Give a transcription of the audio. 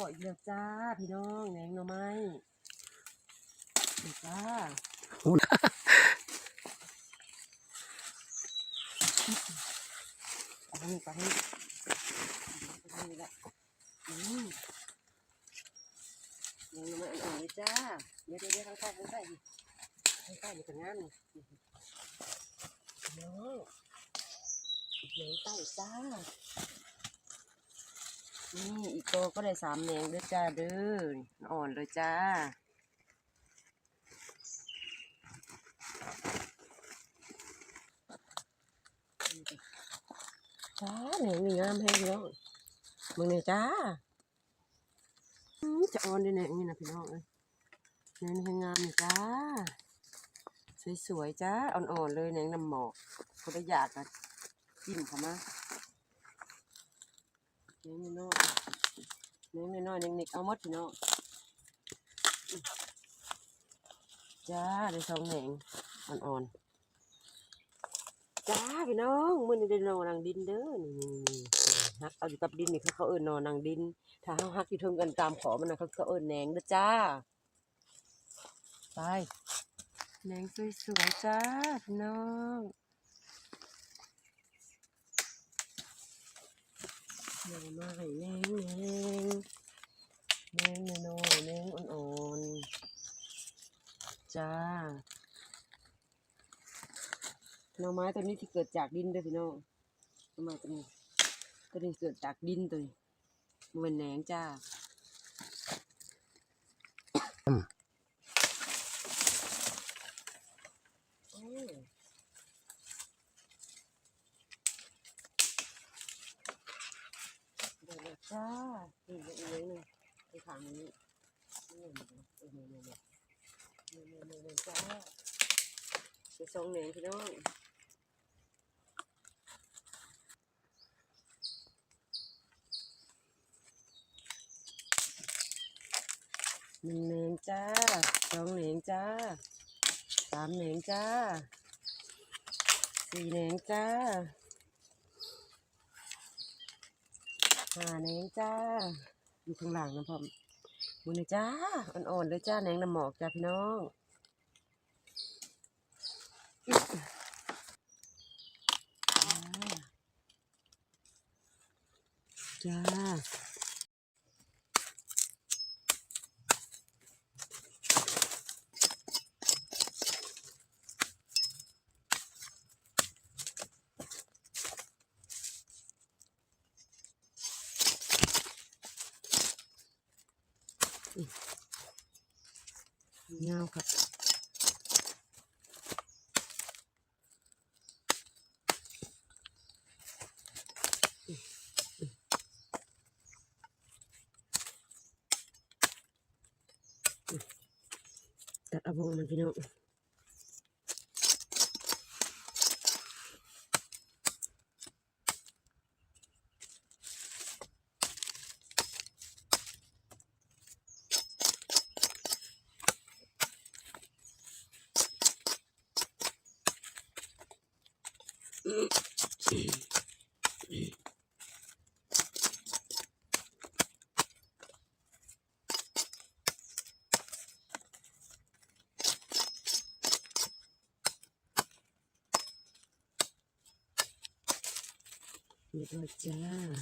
ออีกแล้วจ้า พี่น้องแหนงหน่อไม้จ้าอู้นะไปนี่ไปนี่ไปนี่ละอืมแหนงหน่อไม้อ่อนๆเลยจ้า เดี๋ยวเดี๋ยวเดี๋ยวข้างใต้ข้างใต้ดิข้างใต้เดี๋ยวกันงานนี่น้องแหนงใต้จ้า นี่อีกโตวก็ได้สามแหนงด้วยจ้าเด้ออ่อนเลยจ้าจ้าแหนงนี่งามแห้งพี่น้องมึงเนี่ยจ้าจะอ่อนด้วยแหนงนี่นะพี่น้องเอ้ยแหนงนี่งามนี่จ้า สวยๆจ้าอ่อนๆเลยแหนงน้ำหมอกเขาได้อยากนะจิ้มเขามา แหนงน้อยๆแหนงน้อยเน็กๆเอาหมดพี่น้องอื้อจ้าได้สองแหนงอ่อนๆจ้าพี่น้องมือนี้ได้นอนนังดินเด้อนี่ฮักเอาอยู่กับดินนี่เขาเขาเอิ้นอนนังดิน ถ้าเฮาฮักอยู่เทิงกันตามขอมันนะเขาเขาเอิ้นแหนงเด้อจ้าไปแหนงสวยๆจ้าพี่น้องแหนง มาให้แนงแหนงแนงน้อยๆแหนงอ่อนๆจ้าหน่อไม้ตัวนี้ที่เกิดจากดินเด้อพี่น้องหน่อไม้ตัวนี้ตัวนี้เกิดจากดินตัวนี้มันเป็นแหนงจ้าโอ้เดี๋ยวนะจ้า นี่อีกเลยหนึงไปขางนี้นี่นี่นี่นี่นี่นี่นี่นี่จ้าไปส่งแหนงพี่น้องหนึ่งเหนงจ้าสองเหนงจ้าสามเหนงจ้าสี่เหนงจ้า หาเหนงจ้า อยู่ข้างหลังนะพ่อมือนี่จ้า อ่อนๆเลยจ้าแหนงน้ำหมอกจ้าพี่น้องจ้า เงาครับตัดเอาบงมันพี่น้อง 이거 있잖아.